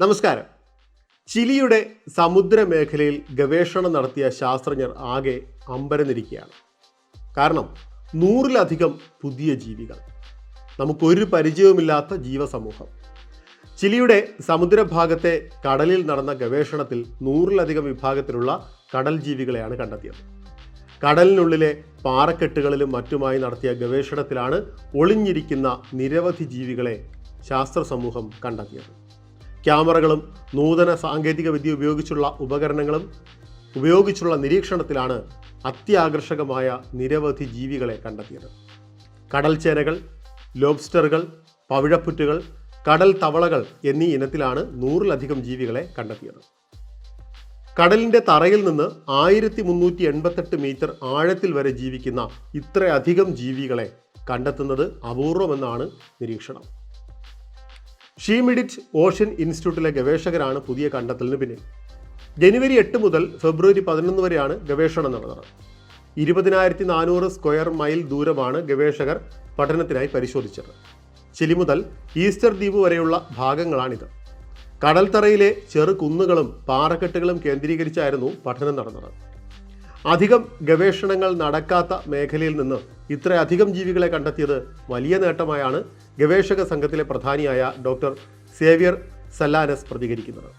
നമസ്കാരം. ചിലിയുടെ സമുദ്ര മേഖലയിൽ ഗവേഷണം നടത്തിയ ശാസ്ത്രജ്ഞർ ആകെ അമ്പരന്നിരിക്കുകയാണ്. കാരണം നൂറിലധികം പുതിയ ജീവികൾ. നമുക്കൊരു പരിചയവുമില്ലാത്ത ജീവസമൂഹം. ചിലിയുടെ സമുദ്രഭാഗത്തെ കടലിൽ നടന്ന ഗവേഷണത്തിൽ നൂറിലധികം വിഭാഗത്തിലുള്ള കടൽ ജീവികളെയാണ് കണ്ടെത്തിയത്. കടലിനുള്ളിലെ പാറക്കെട്ടുകളിലും മറ്റുമായി നടത്തിയ ഗവേഷണത്തിലാണ് ഒളിഞ്ഞിരിക്കുന്ന നിരവധി ജീവികളെ ശാസ്ത്ര സമൂഹം കണ്ടെത്തിയത്. ക്യാമറകളും നൂതന സാങ്കേതിക വിദ്യ ഉപയോഗിച്ചുള്ള ഉപകരണങ്ങളും ഉപയോഗിച്ചുള്ള നിരീക്ഷണത്തിലാണ് അത്യാകർഷകമായ നിരവധി ജീവികളെ കണ്ടെത്തിയത്. കടൽ ചേനകൾ ലോബ്സ്റ്ററുകൾ പവിഴപ്പുറ്റുകൾ കടൽ തവളകൾ എന്നീ ഇനത്തിലാണ് നൂറിലധികം ജീവികളെ കണ്ടെത്തിയത്. കടലിന്റെ തറയിൽ നിന്ന് ആയിരത്തി മുന്നൂറ്റി എൺപത്തെട്ട് മീറ്റർ ആഴത്തിൽ വരെ ജീവിക്കുന്ന ഇത്രയധികം ജീവികളെ കണ്ടെത്തുന്നത് അപൂർവമെന്നാണ് നിരീക്ഷണം. ഷീമിഡിറ്റ് ഓഷ്യൻ ഇൻസ്റ്റിറ്റ്യൂട്ടിലെ ഗവേഷകരാണ് പുതിയ കണ്ടെത്തലിന് പിന്നിൽ. ജനുവരി എട്ട് മുതൽ ഫെബ്രുവരി പതിനൊന്ന് വരെയാണ് ഗവേഷണം നടന്നത്. ഇരുപതിനായിരത്തി നാനൂറ് സ്ക്വയർ മൈൽ ദൂരമാണ് ഗവേഷകർ പഠനത്തിനായി പരിശോധിച്ചത്. ചിലി മുതൽ ഈസ്റ്റർ ദ്വീപ് വരെയുള്ള ഭാഗങ്ങളാണിത്. കടൽത്തറയിലെ ചെറു കുന്നുകളും പാറക്കെട്ടുകളും കേന്ദ്രീകരിച്ചായിരുന്നു പഠനം നടന്നത്. അധികം ഗവേഷണങ്ങൾ നടക്കാത്ത മേഖലയിൽ നിന്ന് ഇത്രയധികം ജീവികളെ കണ്ടെത്തിയത് വലിയ നേട്ടമായാണ് ഗവേഷക സംഘത്തിലെ പ്രധാനിയായ ഡോക്ടർ സേവ്യർ സല്ലാനസ് പ്രതികരിക്കുന്നത്.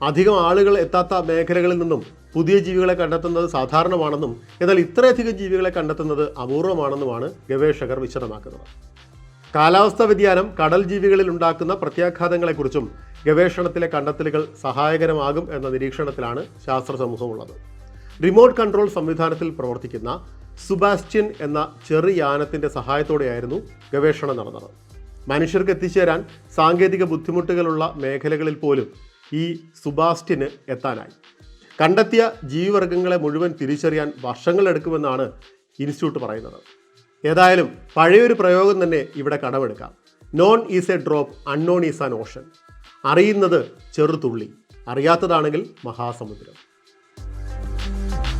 അധികം ആളുകൾ എത്താത്ത മേഖലകളിൽ നിന്നും പുതിയ ജീവികളെ കണ്ടെത്തുന്നത് സാധാരണമാണെന്നും എന്നാൽ ഇത്രയധികം ജീവികളെ കണ്ടെത്തുന്നത് അപൂർവമാണെന്നുമാണ് ഗവേഷകർ വിശദമാക്കുന്നത്. കാലാവസ്ഥാ വ്യതിയാനം കടൽ ജീവികളിൽ ഉണ്ടാക്കുന്ന പ്രത്യാഘാതങ്ങളെക്കുറിച്ചും ഗവേഷണത്തിലെ കണ്ടെത്തലുകൾ സഹായകരമാകും എന്ന നിരീക്ഷണത്തിലാണ് ശാസ്ത്ര സമൂഹമുള്ളത് റിമോട്ട് കൺട്രോൾ സംവിധാനത്തിൽ പ്രവർത്തിക്കുന്ന സുബാസ്റ്റ്യൻ എന്ന ചെറുയാനത്തിന്റെ സഹായത്തോടെയായിരുന്നു ഗവേഷണം നടന്നത്. മനുഷ്യർക്ക് എത്തിച്ചേരാൻ സാങ്കേതിക ബുദ്ധിമുട്ടുകളുള്ള മേഖലകളിൽ പോലും ഈ സുബാസ്റ്റ്യന് എത്താനായി. കണ്ടെത്തിയ ജീവിവർഗങ്ങളെ മുഴുവൻ തിരിച്ചറിയാൻ വർഷങ്ങളെടുക്കുമെന്നാണ് ഇൻസ്റ്റിറ്റ്യൂട്ട് പറയുന്നത്. ഏതായാലും പഴയൊരു പ്രയോഗം തന്നെ ഇവിടെ കടമെടുക്കാം. Known is a drop unknown is an ocean അറിയുന്നത് ചെറുതുള്ളി. അറിയാത്തതാണെങ്കിൽ മഹാസമുദ്രം. Bye.